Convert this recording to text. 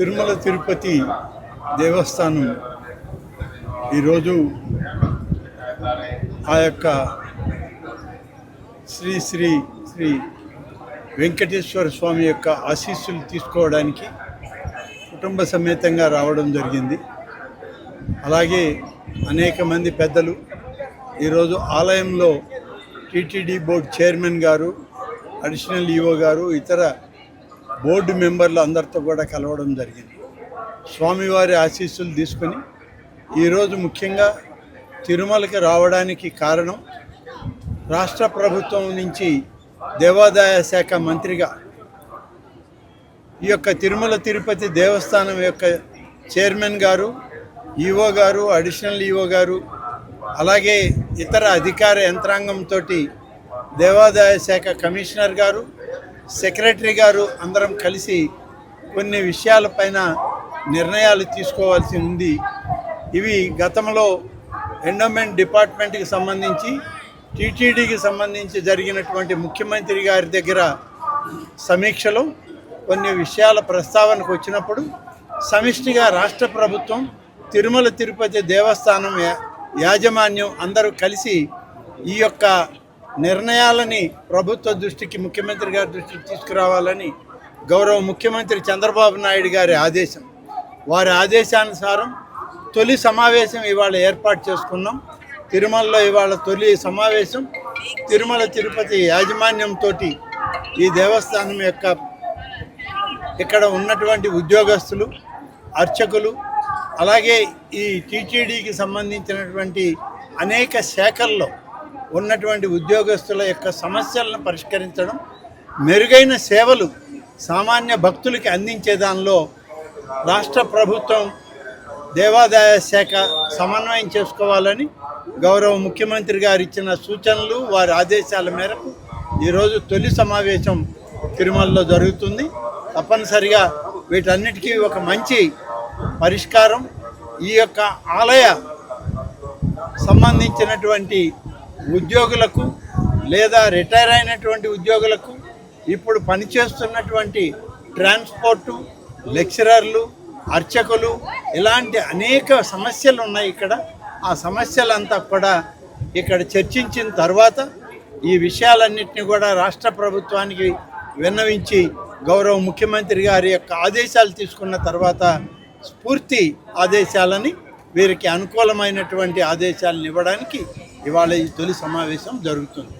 తిరుమల తిరుపతి దేవస్థానం ఈరోజు ఆ యొక్క శ్రీ శ్రీ శ్రీ వెంకటేశ్వర స్వామి యొక్క ఆశీస్సులు తీసుకోవడానికి కుటుంబ సమేతంగా రావడం జరిగింది. అలాగే అనేక మంది పెద్దలు ఈరోజు ఆలయంలో టీటీడీ బోర్డు చైర్మన్ గారు అడిషనల్ ఈఓ గారు ఇతర బోర్డు మెంబర్లు అందరితో కూడా కలవడం జరిగింది. స్వామివారి ఆశీస్సులు తీసుకొని ఈరోజు ముఖ్యంగా తిరుమలకి రావడానికి కారణం రాష్ట్ర ప్రభుత్వం నుంచి దేవాదాయ శాఖ మంత్రిగా ఈ యొక్క తిరుమల తిరుపతి దేవస్థానం యొక్క చైర్మన్ గారు ఈఓ గారు అడిషనల్ ఈఓ గారు అలాగే ఇతర అధికార యంత్రాంగంతో దేవాదాయ శాఖ కమిషనర్ గారు సెక్రటరీ గారు అందరం కలిసి కొన్ని విషయాలపైన నిర్ణయాలు తీసుకోవాల్సి ఉంది. ఇవి గతంలో ఎండోమెంట్ డిపార్ట్మెంట్కి సంబంధించి టీటీడీకి సంబంధించి జరిగినటువంటి ముఖ్యమంత్రి గారి దగ్గర సమీక్షలో కొన్ని విషయాల ప్రస్తావనకు వచ్చినప్పుడు సమిష్టిగా రాష్ట్ర ప్రభుత్వం తిరుమల తిరుపతి దేవస్థానం యాజమాన్యం అందరూ కలిసి ఈ యొక్క నిర్ణయాలని ప్రభుత్వ దృష్టికి ముఖ్యమంత్రి గారి దృష్టికి తీసుకురావాలని గౌరవ ముఖ్యమంత్రి చంద్రబాబు నాయుడు గారి ఆదేశం. వారి ఆదేశానుసారం తొలి సమావేశం ఇవాళ ఏర్పాటు చేసుకున్నాం. తిరుమలలో ఇవాళ తొలి సమావేశం. తిరుమల తిరుపతి యాజమాన్యంతో ఈ దేవస్థానం యొక్క ఇక్కడ ఉన్నటువంటి ఉద్యోగస్తులు అర్చకులు అలాగే ఈ టీటీడీకి సంబంధించినటువంటి అనేక శాఖల్లో ఉన్నటువంటి ఉద్యోగస్తుల యొక్క సమస్యలను పరిష్కరించడం మెరుగైన సేవలు సామాన్య భక్తులకి అందించే దానిలో రాష్ట్ర ప్రభుత్వం దేవాదాయ శాఖ సమన్వయం చేసుకోవాలని గౌరవ ముఖ్యమంత్రి గారు ఇచ్చిన సూచనలు వారి ఆదేశాల మేరకు ఈరోజు తొలి సమావేశం తిరుమలలో జరుగుతుంది. తప్పనిసరిగా వీటన్నిటికీ ఒక మంచి పరిష్కారం ఈ యొక్క ఆలయ సంబంధించినటువంటి ఉద్యోగులకు లేదా రిటైర్ అయినటువంటి ఉద్యోగులకు ఇప్పుడు పనిచేస్తున్నటువంటి ట్రాన్స్పోర్టు లెక్చరర్లు అర్చకులు ఇలాంటి అనేక సమస్యలు ఉన్నాయి ఇక్కడ. ఆ సమస్యలంతా కూడా ఇక్కడ చర్చించిన తర్వాత ఈ విషయాలన్నింటినీ కూడా రాష్ట్ర ప్రభుత్వానికి విన్నవించి గౌరవ ముఖ్యమంత్రి గారి యొక్క ఆదేశాలు తీసుకున్న తర్వాత స్ఫూర్తి ఆదేశాలని వీరికి అనుకూలమైనటువంటి ఆదేశాలను ఇవ్వడానికి ఇవాళ ఈ తొలి సమావేశం జరుగుతుంది.